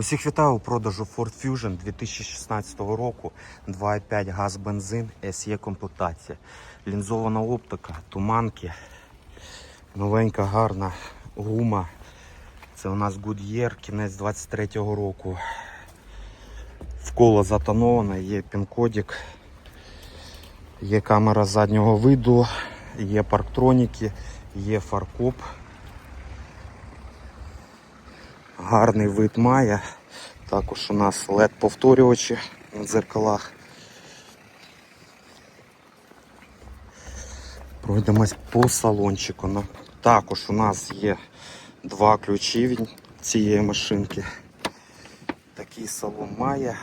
Усіх вітаю у продажу Ford Fusion 2016 року. 2,5 газ бензин, SE комплектація. Лінзована оптика, туманки, новенька гарна гума. Це у нас Goodyear, кінець 23-го року. Вколо затонована, є пін-кодик, є камера заднього виду, є парктроніки, є фаркоп. Гарний вид має. Також у нас LED повторювачі на дзеркалах. Пройдемось по салончику. Ну, Також у нас є два ключі від цієї машинки. Такий салон має.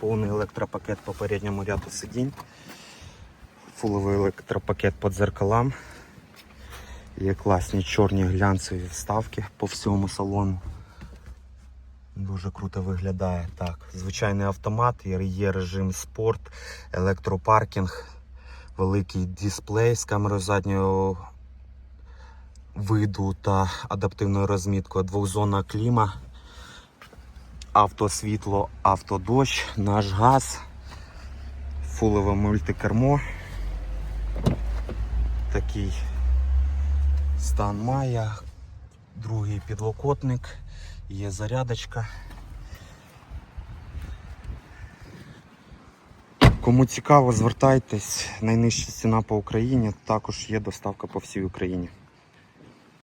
Повний електропакет по передньому ряду сидінь. Фуловий електропакет по дзеркалам. Є класні чорні глянцеві вставки по всьому салону. Дуже круто виглядає. Так, звичайний автомат, є- режим спорт, електропаркінг, великий дисплей з камерою заднього виду та адаптивною розміткою, двохзонна кліма, автосвітло, автодощ, наш газ, фулове мультикермо. Такий стан має. Другий підлокотник, є зарядочка. Кому цікаво, звертайтесь. Найнижча ціна по Україні. Також є доставка по всій Україні.